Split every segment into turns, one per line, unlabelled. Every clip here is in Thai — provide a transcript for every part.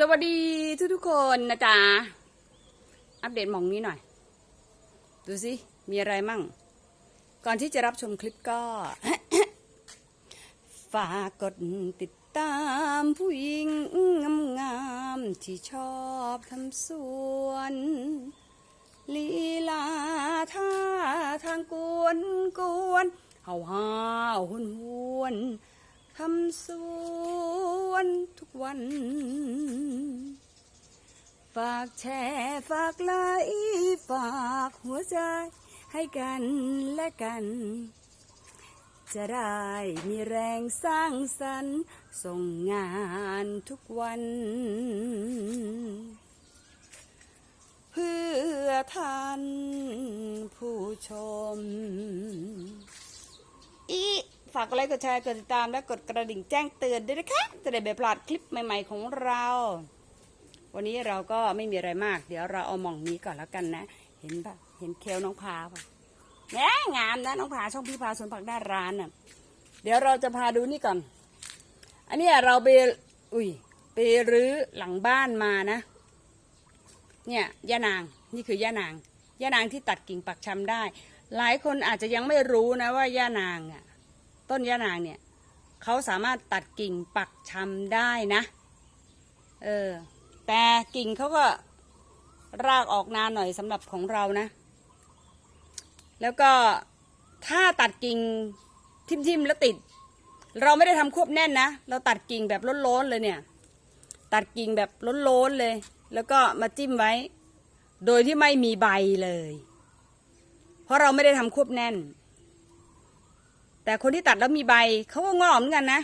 สวัสดีทุกทุกๆคนนะจ๊ะ อัปเดตมองนี้หน่อย ดูสิ มีอะไรมั่ง ก่อนที่จะรับชมคลิปก็ ฝากกดติดตามผู้หญิงงามๆที่ชอบทำสวนลีลาท่าทางกวนกวนเฮาฮาวหุนหวน ทำสวนทุกวัน ฝากแชร์ฝากไลค์ฝากหัวใจให้กันและกัน จะได้มีแรงสร้างสรรค์ส่งงานทุกวัน เพื่อท่านผู้ชมอี ฝากกดไลค์กดแชร์กดติดตามและกดกระดิ่งแจ้งเตือนด้วยนะคะ จะได้ไม่พลาดคลิปใหม่ๆของเรา วันนี้เราก็ไม่มีอะไรมาก เดี๋ยวเราเอามองนี้ก่อนแล้วกันนะ เห็นปะเห็นเคลน้องพาปะแหมงามนะน้องพาช่องพี่พาสวนผักด้าร้านน่ะ เดี๋ยวเราจะพาดูนี่ก่อน อันนี้เราไปอุ้ยไปรื้อหลังบ้านมานะ เนี่ยย่านางนี่คือย่านางย่านางที่ตัดกิ่งปักชำได้ หลายคนอาจจะยังไม่รู้นะว่าย่านางอะ ต้นย่านางเนี่ยเขาสามารถตัดกิ่งปักชำได้นะ เออ แต่กิ่งเขาก็รากออกนานหน่อยสำหรับของเรานะ แล้วก็ถ้าตัดกิ่งทิ่มๆแล้วติด เราไม่ได้ทำควบแน่นนะ เราตัดกิ่งแบบล้นๆเลยเนี่ย ตัดกิ่งแบบล้นๆเลย แล้วก็มาจิ้มไว้ โดยที่ไม่มีใบเลย เพราะเราไม่ได้ทำควบแน่น แต่คนที่ตัดแล้วมีใบเขาก็งอกเหมือนกันนะ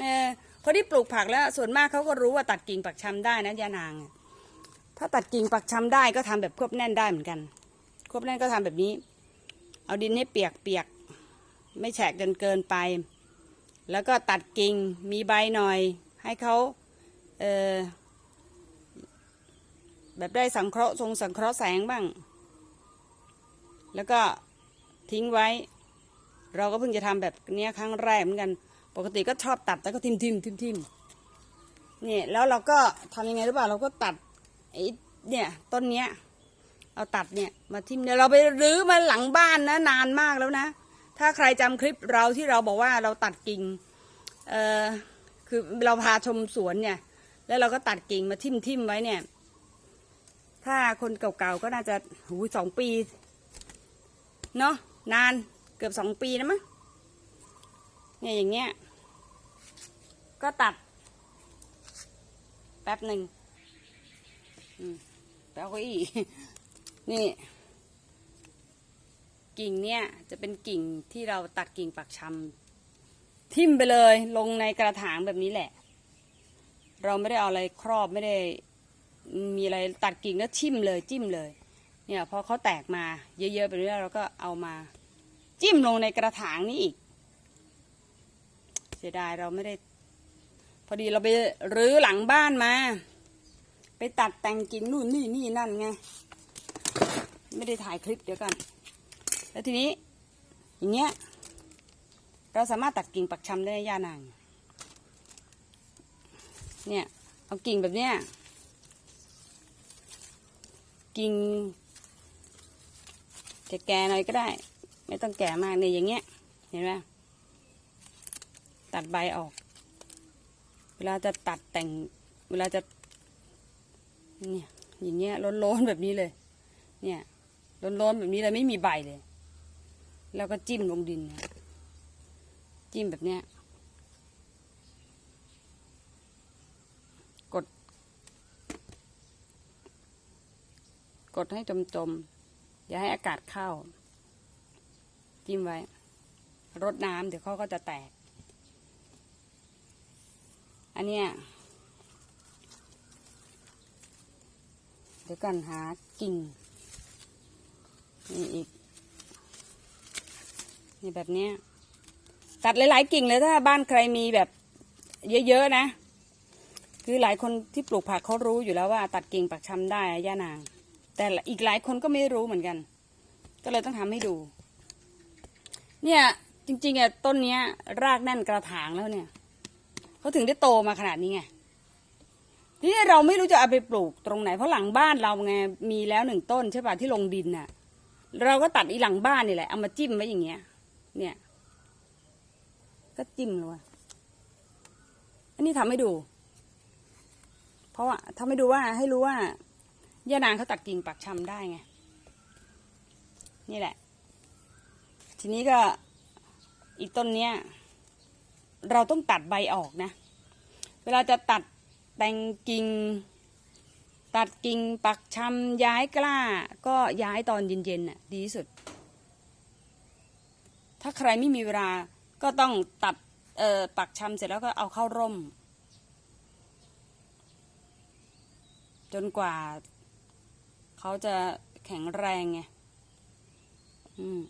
เออคนที่ปลูกผักแล้วส่วนมากเขาก็รู้ว่าตัดกิ่งปักชำได้นะยานาง ถ้าตัดกิ่งปักชำได้ก็ทำแบบควบแน่นได้เหมือนกัน ควบแน่นก็ทำแบบนี้ เอาดินให้เปียกเปียกๆไม่แฉะจนเกินไป แล้วก็ตัดกิ่งมีใบหน่อย ให้เขาเออแบบได้สังเคราะห์ทรงสังเคราะห์แสงบ้าง แล้วก็ทิ้งไว้ เราก็เพิ่งจะทำแบบเนี้ยครั้งแรกเหมือนกัน ปกติก็ชอบตัดแล้วก็ทิมทิมทิมทิมนี่แล้วเราก็ทำยังไงหรือเปล่าเราก็ตัดไอ้เนี่ยต้นเนี้ยเอาตัดเนี่ยมาทิมเดี๋ยเราไปรื้อมาหลังบ้านนะนานมากแล้วนะ ถ้าใครจำคลิปเราที่เราบอกว่าเราตัดกิ่งเออคือเราพาชมสวนเนี่ย แล้วเราก็ตัดกิ่งมาทิมทิมไว้เนี่ย ถ้าคนเก่าๆก็น่าจะหูสองปี เนาะนาน กือบสองปีนะมั้งเนี่ยอย่างเงี้ย ก็ตัด แป๊บหนึ่งแป๊บก็อีนี่ กิ่งเนี่ย จะเป็นกิ่งที่เราตัดกิ่งปักชำทิ่มไปเลยลงในกระถางแบบนี้แหละ เราไม่ได้เอาอะไรครอบไม่ได้มีอะไรตัดกิ่งแล้วทิ่มเลยจิ้มเลย เนี่ยพอเขาแตกมาเยอะๆไปเรื่อยเราก็เอามา จิ้มลงในกระถางนี้อีก เสียดายเราไม่ได้ พอดีเราไปรื้อหลังบ้านมา ไปตัดแต่งกิ่งนู่นนี่นี่นั่นไง ไม่ได้ถ่ายคลิปเดี๋ยวก่อนแล้วทีนี้ อย่างเงี้ย เราสามารถตัดกิ่งปักชำได้ย่านาง เนี่ยเอากิ่งแบบเนี้ยกิ่งแก่ๆหน่อยก็ได้ ไม่ต้องแก่มากเนี่ยอย่างเงี้ย เห็นไหมตัดใบออก เวลาจะตัดแต่ง เวลาจะ เนี่ย อย่างเงี้ยล้นๆแบบนี้เลย เนี่ยล้นๆแบบนี้เลยไม่มีใบเลย แล้วก็จิ้มลงดิน จิ้มแบบเนี้ย กด กดให้จมๆอย่าให้อากาศเข้า จิ้มไว้ รดน้ำเดี๋ยวเขาก็จะแตก อันเนี้ยเดี๋ยวกันหากิ่งนี่อีก นี่แบบเนี้ย ตัดหลาย ๆ กิ่งเลยถ้าบ้านใครมีแบบ เยอะๆนะ คือหลายคนที่ปลูกผักเขารู้อยู่แล้วว่า ตัดกิ่งปักชำได้ย่านาง แต่อีกหลายคนก็ไม่รู้เหมือนกัน ก็เลยต้องทำให้ดู เนี่ย จริงๆอะต้นเนี้ย รากแน่นกระถางแล้วเนี่ยเขาถึงได้โตมาขนาดนี้ไงทีนี้เราไม่รู้จะเอาไปปลูกตรงไหนเพราะหลังบ้านเราไงมีแล้วหนึ่งต้นใช่ป่ะที่ลงดินน่ะ เราก็ตัดอีหลังบ้านนี่แหละเอามาจิ้มไว้อย่างเงี้ย เนี่ย ก็จิ้มเลยอันนี้ทำให้ดู เพราะว่าทำให้ดูว่าให้รู้ว่าย่านางเขาตัดกิ่งปักชำได้ไงนี่แหละ ทีนี้ก็อีกต้นเนี้ยเราต้องตัดใบออกนะ เวลาจะตัดแต่งกิ่งตัดกิ่งปักชำย้ายกล้า ก็ย้ายตอนเย็นๆน่ะดีที่สุด ถ้าใครไม่มีเวลาก็ต้องตัดเอ่อปักชำเสร็จแล้วก็เอาเข้าร่ม จนกว่า เขาจะแข็งแรงไงอืม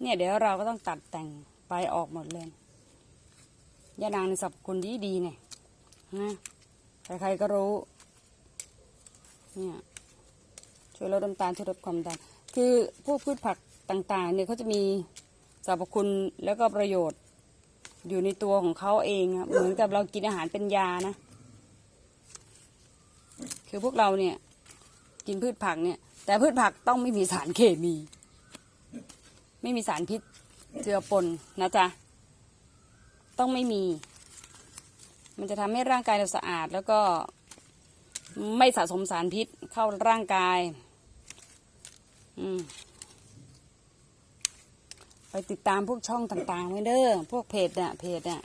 เนี่ยเดี๋ยวเราก็ต้องตัดแต่งไปออกหมดเลยยานางในสรรพคุณดีดีเนี่ยนะใครๆก็รู้เนี่ยช่วยลดน้ำตาลช่วยลดความดันคือพวกพืชผักต่างๆเนี่ยเขาจะมีสรรพคุณแล้วก็ประโยชน์ อยู่ในตัวของเขาเองอะเหมือนกับเรากินอาหารเป็นยานะ คือพวกเราเนี่ย กินพืชผักเนี่ย แต่พืชผักต้องไม่มีสารเคมี ไม่มีสารพิษเจือปนนะจ๊ะ ต้องไม่มี มันจะทำให้ร่างกายเราสะอาดแล้วก็ไม่สะสมสารพิษเข้าร่างกาย อืมไปติดตามพวกช่องต่างๆไว้เด้อ พวกเพจน่ะเพจน่ะ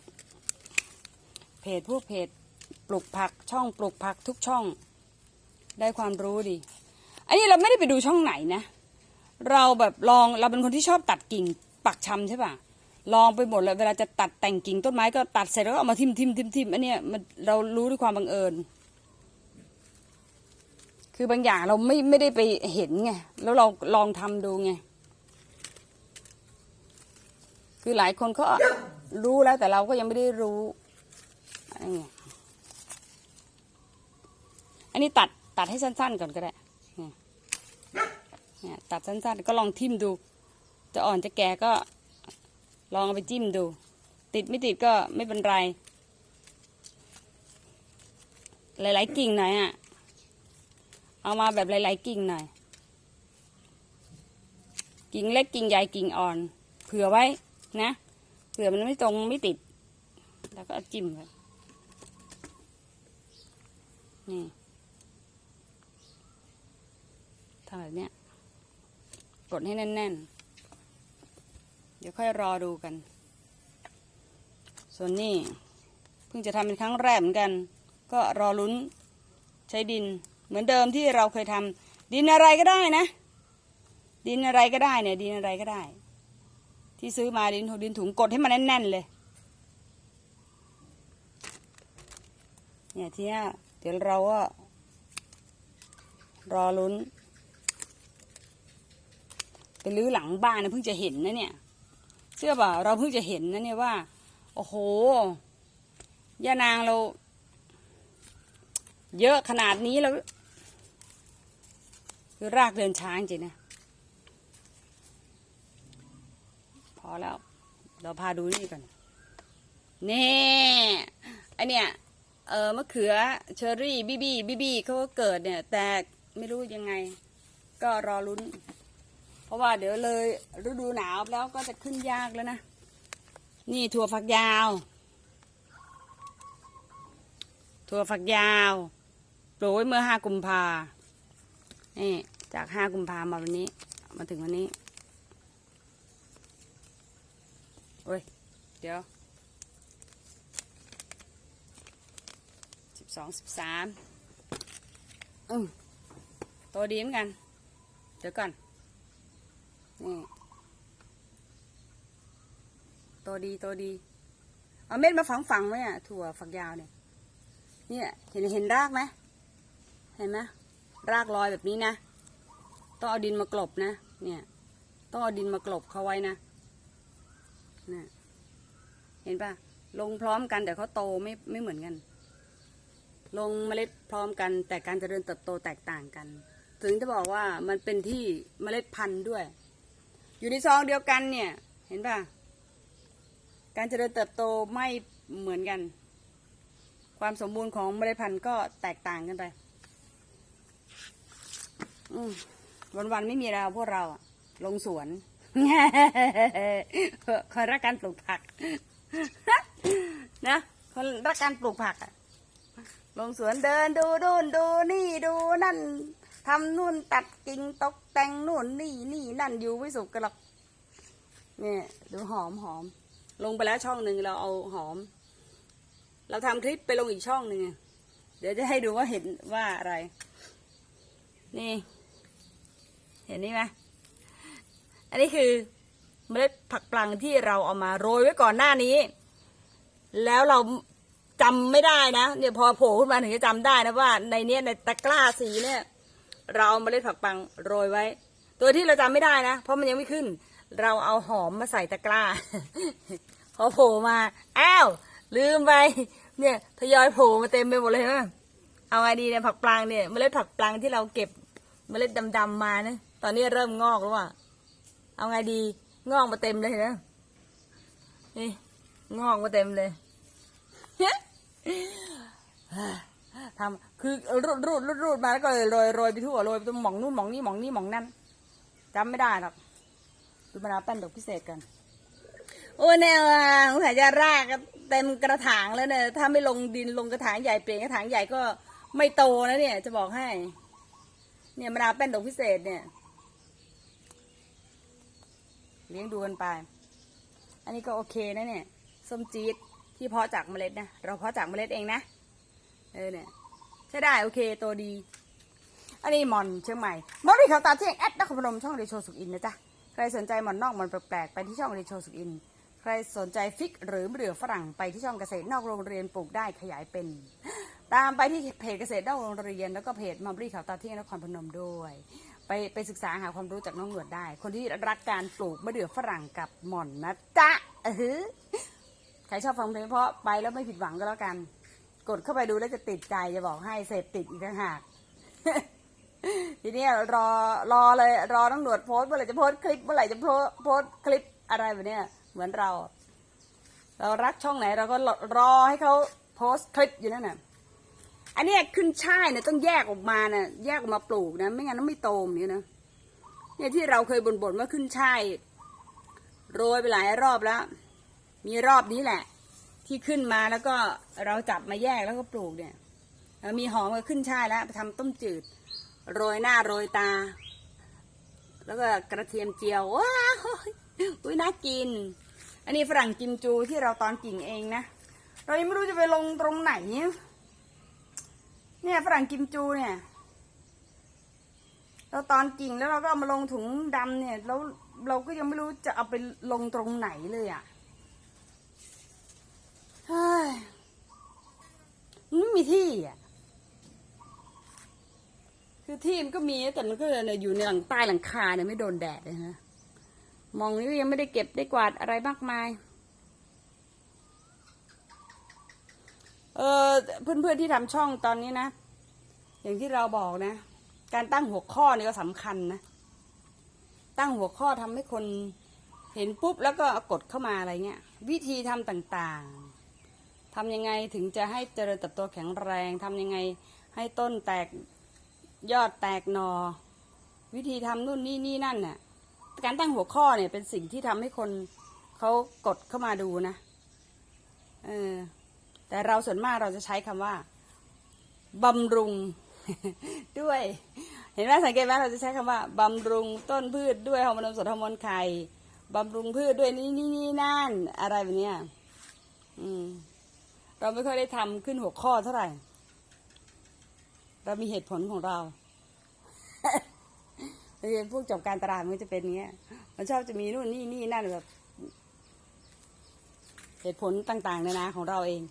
เพจพวกเพจปลูกผักช่องปลูกผักทุกช่อง ได้ความรู้ดี อันนี้เราไม่ได้ไปดูช่องไหนนะ เราแบบลองเราเป็นคนที่ชอบตัดกิ่งปักชำใช่ป่ะลองไปหมดเลยเวลาจะตัดแต่งกิ่งต้นไม้ก็ตัดเสร็จแล้วก็เอามาทิมทิมทิมทิมอันเนี้ยมันเรารู้ด้วยความบังเอิญ คือบางอย่างเราไม่ไม่ได้ไปเห็นไงแล้วเราลองทำดูไงคือหลายคนเขารู้แล้วแต่เราก็ยังไม่ได้รู้อันนี้ตัดตัดให้สั้นๆก่อนก็ได้ เนี่ยตัดสั้นๆก็ลองทิ่มดู จะอ่อนจะแก่ก็ลองเอาไปจิ้มดู ติดไม่ติดก็ไม่เป็นไร หลายๆกิ่งหน่อยอะ เอามาแบบหลายๆกิ่งหน่อย กิ่งเล็กกิ่งใหญ่กิ่งอ่อน เผื่อไว้นะเผื่อมันไม่ตรงไม่ติด แล้วก็จิ้มไปนี่ทำแบบเนี้ย กดให้แน่น ๆ เดี๋ยวค่อยรอดูกัน ส่วนนี้เพิ่งจะทำเป็นครั้งแรกเหมือนกัน ก็รอลุ้นใช้ดินเหมือนเดิมที่เราเคยทำดินอะไรก็ได้นะ ดินอะไรก็ได้เนี่ยดินอะไรก็ได้ ที่ซื้อมาดินถุงดินถุงกดให้มันแน่น ๆ เลยเนี่ยทีเนี้ยเดี๋ยวเราก็รอลุ้น ไปรื้อหลังบ้านนะเพิ่งจะเห็นนะเนี่ย เชื่อเปล่าเราเพิ่งจะเห็นนะเนี่ยว่า โอ้โหย่านางเรา เยอะขนาดนี้แล้วคือรากเดินช้างจริงนะพอแล้ว เราพาดูนี่ก่อนนี่ไอเนี่ยเออมะเขือเชอรี่บีบีบีบีเขาก็เกิดเนี่ย แต่ไม่รู้ยังไง ก็รอลุ้น เพราะว่าเดี๋ยวเลยฤดูหนาวแล้วก็จะขึ้นยากแล้วนะ นี่ถั่วฝักยาว ถั่วฝักยาวปลูกไว้เมื่อห้ากุมภานี่จากห้ากุมภามาวันนี้ มาถึงวันนี้โอ้ย เดี๋ยวสิบสองสิบสามอืมตัวดีเหมือนกัน เดี๋ยวก่อน นี่ตัวดีตัวดี เอาเม็ดมาฝังฝังไว้อะถั่วฝักยาวเนี่ยเนี่ย เห็นเห็นรากไหมเห็นไหมรากลอยแบบนี้นะต้องเอาดินมากลบนะเนี่ย ต้องเอาดินมากลบเขาไว้นะนะเห็นปะลงพร้อมกันแต่เขาโตไม่ไม่เหมือนกัน ลงเมล็ดพร้อมกัน แต่การเจริญเติบโตแตกต่างกัน ถึงจะบอกว่ามันเป็นที่เมล็ดพันธุ์ด้วย อยู่ในซองเดียวกันเนี่ย เห็นปะการเจริญเติบโตไม่เหมือนกัน ความสมบูรณ์ของเมล็ดพันธุ์ก็แตกต่างกันไปอืมวันๆไม่มีเราพวกเราลงสวนคนรักการปลูกผัก นะคนรักการปลูกผักลงสวนเดินดูดูนดูนี่ดูนั่น ทำนู่นตัดกิ่งตกแต่งนู่นนี่นี่นั่นอยู่ไม่สุขกันหรอกเนี่ยดูหอมหอม ลงไปแล้วช่องหนึ่งเราเอาหอม เราทำคลิปไปลงอีกช่องหนึ่งเดี๋ยวจะให้ดูว่าเห็นว่าอะไร นี่ เห็นนี่ไหมอันนี้คือเมล็ดผักปลังที่เราเอามาโรยไว้ก่อนหน้านี้ แล้วเราจำไม่ได้นะเนี่ยพอโผล่ขึ้นมาถึงจะจำได้นะว่าในเนี้ยในตะกร้าสีเนี่ย เราเอาเมล็ดผักปังโรยไว้ ตัวที่เราจำไม่ได้นะ เพราะมันยังไม่ขึ้น เราเอาหอมมาใส่ตะกร้า พอโผล่มา อ้าว ลืมไป เนี่ยทยอยโผล่มาเต็มไปหมดเลยนไหมเอาไงดีเนี่ยผักปลางเนี่ยเมล็ดผักปลางที่เราเก็บเมล็ดดำๆมานะตอนนี้เริ่มงอกแล้วอะเอาไงดีงอกมาเต็มเลยเห็นไหมนี่งอกมาเต็มเลย ทำคือรูดรูดรูดรูดมาแล้วก็เลยโรยโรยไปทั่วโรยไปตรงหม่องนู่นหม่องนี่หม่องนี่หม่องนั่นจำไม่ได้หรอกดูมะนาวแป้นดอกพิเศษกัน โอ้แนวอะสงสัยจะรากเต็มกระถางแล้วเนี่ยถ้าไม่ลงดินลงกระถางใหญ่เปลี่ยนกระถางใหญ่ก็ไม่โตนะเนี่ย จะบอกให้ เนี่ยมะนาวแป้นดอกพิเศษเนี่ย เลี้ยงดูกันไป อันนี้ก็โอเคนะเนี่ยส้มจี๊ดที่เพาะจากเมล็ดนะเราเพาะจากเมล็ดเองนะเออเนี่ย ช่ได้โอเคโตดี อันนี้หมอนเชียงใหม่มอริเขาตาเที่ยงแอดนครพนมช่องเรโชสุกอินนะจ๊ะใครสนใจหมอนนอกหมอนแปลกๆไปที่ช่องเรโชสุกอิน ใครสนใจฟิกหรือมะเดือฝรั่งไปที่ช่องเกษตรนอกโรงเรียนปลูกได้ขยายเป็น ตามไปที่เพจเกษตรนอกโรงเรียน แล้วก็เพจมัมรี่เขาตาเที่ยงนครพนมด้วย ไปไปศึกษาหาความรู้จากน้องหนวดได้ คนที่รักการปลูกมะเดื่อฝรั่งกับหม่อนนะจ๊ะเออใครชอบฟังเพลงเพราะไปแล้วไม่ผิดหวังก็แล้วกัน กดเข้าไปดูแล้วจะติดใจจะบอกให้เสพติดอีกต่างหากทีนี้รอรอเลย รอน้องหนวดโพสเมื่อไหร่จะโพสคลิปเมื่อไหร่จะโพสโพสคลิปอะไรแบบนี้เหมือนเรา เรารักช่องไหนเราก็รอให้เขาโพสคลิปอยู่นั่นน่ะอันนี้ขึ้นช่ายเนี่ยต้องแยกออกมาน่ะแยกออกมาปลูกนะ ไม่งั้นมันไม่โตมนี้นะเนี่ยที่เราเคยบ่นๆว่าขึ้นช่ายโรยไปหลายรอบแล้ว มีรอบนี้แหละ ที่ขึ้นมาแล้วก็เราจับมาแยกแล้วก็ปลูกเนี่ยมีหอมก็ขึ้นช่ายแล้วไปทำต้มจืด โรยหน้าโรยตา แล้วก็กระเทียมเจียวว้าวอุ้ยน่ากิน อันนี้ฝรั่งกิมจูที่เราตอนกิ่งเองนะเรายังไม่รู้จะไปลงตรงไหน เนี่ยฝรั่งกิมจูเนี่ย เราตอนกิ่งแล้วเราก็เอามาลงถุงดำเนี่ยแล้วเราก็ยังไม่รู้จะเอาไปลงตรงไหนเลยอะ่ะ เฮ้ยไม่มีที่อะ คือที่มันก็มีแต่มันก็เนี่ยอยู่ในหลังใต้หลังคาเนี่ยไม่โดนแดดเลยนะมองนี้ก็ยังไม่ได้เก็บได้กวาดอะไรมากมาย เออเพื่อนๆที่ทำช่องตอนนี้นะ อย่างที่เราบอกนะ การตั้งหัวข้อนี่ก็สำคัญนะ ตั้งหัวข้อทำให้คนเห็นปุ๊บแล้วก็กดเข้ามาอะไรเงี้ย วิธีทำต่างๆ ทำยังไงถึงจะให้เจริญเติบโตแข็งแรงทำยังไงให้ต้นแตกยอดแตกหนอ วิธีทำนู่นนี่นี่นั่นน่ะการตั้งหัวข้อเนี่ยเป็นสิ่งที่ทำให้คนเขากดเข้ามาดูนะเออแต่เราส่วนมากเราจะใช้คำว่าบำรุงด้วย เห็นไหมสังเกตไหมเราจะใช้คำว่าบำรุงต้นพืชด้วยฮอร์โมนสดฮอร์โมนไข่บำรุงพืชด้วยนี่นี่นี่นั่น อะไรแบบเนี้ยอืม เราไม่ค่อยได้ทำขึ้นหัวข้อเท่าไหร่ เรามีเหตุผลของเราเรียนพวกจบการตลาดมันจะเป็นเงี้ย มันชอบจะมีนู่นนี่นี่นั่นแบบ เหตุผลต่างๆนานาของเราเอง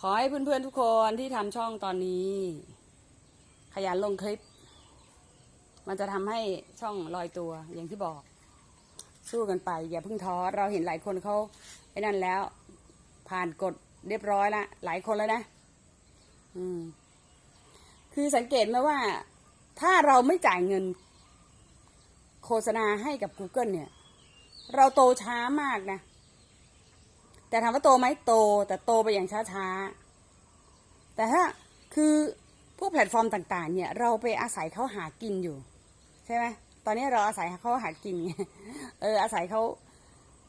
ขอให้เพื่อนๆทุกคนที่ทำช่องตอนนี้ ขยันลงคลิป มันจะทำให้ช่องลอยตัวอย่างที่บอก สู้กันไป อย่าเพิ่งท้อเราเห็นหลายคนเขาไอ้นั่นแล้ว ผ่านกฎเรียบร้อยละหลายคนแล้วนะ อืม คือสังเกตไหมว่า ถ้าเราไม่จ่ายเงิน โฆษณาให้กับ Google เนี่ย เราโตช้ามากนะ แต่ถามว่าโตไหมโต แต่โตไปอย่างช้าๆ แต่ถ้าคือพวกแพลตฟอร์มต่าง ๆ เนี่ย เราไปอาศัยเขาหากินอยู่ ใช่ไหม ตอนนี้เราอาศัยเขาหากินไงเอออาศัยเขา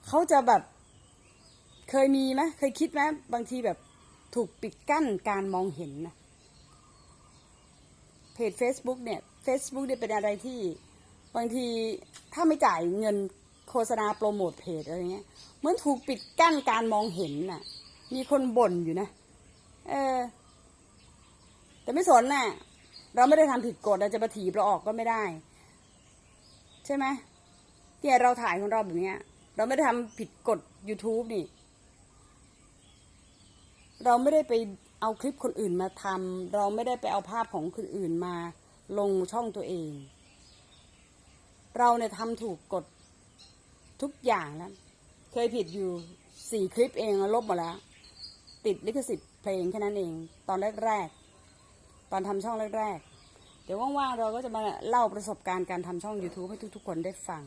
เขาจะแบบ เคยมีไหมเคยคิดไหมบางทีแบบถูกปิดกั้นการมองเห็นนะเพจ Facebook เนี่ย Facebook เนี่ยเป็นอะไรที่ บางทีถ้าไม่จ่ายเงินโฆษณาโปรโมทเพจอะไรเงี้ยเหมือนถูกปิดกั้นการมองเห็นน่ะ มีคนบ่นอยู่นะ เออ แต่ไม่สนน่ะ เราไม่ได้ทำผิดกฎเราจะมาถีบเราออกก็ไม่ได้ ใช่ไหมเนี่ยเราถ่ายของเราแบบเนี้ย เราไม่ได้ทำผิดกฎ YouTube นี่ เราไม่ได้ไปเอาคลิปคนอื่นมาทำเราไม่ได้ไปเอาภาพของคนอื่นมาลงช่องตัวเอง เราเนี่ยทำถูกกฎทุกอย่างแล้ว เคยผิดอยู่สี่คลิปเองลบหมดแล้ว ติดลิขสิทธิ์เพลงแค่นั้นเอง ตอนแรกๆ ตอนทำช่องแรกๆ เดี๋ยวว่างๆเราก็จะมาเล่าประสบการณ์การทำช่อง YouTube ให้ทุกๆคนได้ฟัง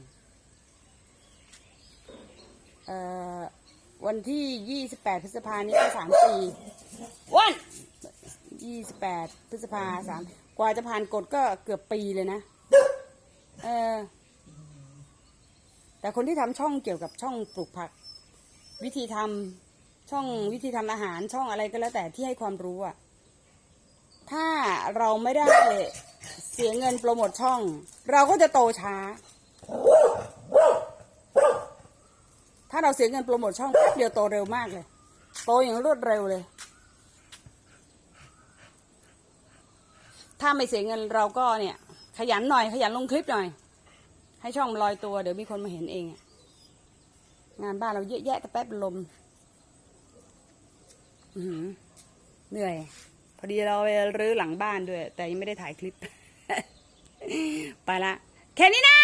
เอ่อวันที่ 28 พฤษภานี้ก็สามปีวัน 28 พฤษภาสามกว่าจะผ่านกฎก็เกือบปีเลยนะเออแต่คนที่ทำช่องเกี่ยวกับช่องปลูกผัก วิธีทำช่องวิธีทำอาหารช่องอะไรก็แล้วแต่ที่ให้ความรู้อะถ้าเราไม่ได้ เสียเงินโปรโมทช่อง เราก็จะโตช้า ถ้าเราเสียเงินโปรโมทช่องแป๊บเดียวโตเร็วมากเลย โตอย่างรวดเร็วเลย ถ้าไม่เสียเงินเราก็เนี่ย ขยันหน่อย ขยันลงคลิปหน่อย ให้ช่องลอยตัวเดี๋ยวมีคนมาเห็นเอง งานบ้านเราเยอะแยะแต่แป๊บลมเหนื่อย พอดีเราไปรื้อหลังบ้านด้วย แต่ยังไม่ได้ถ่ายคลิป ไปละแค่นี้นะ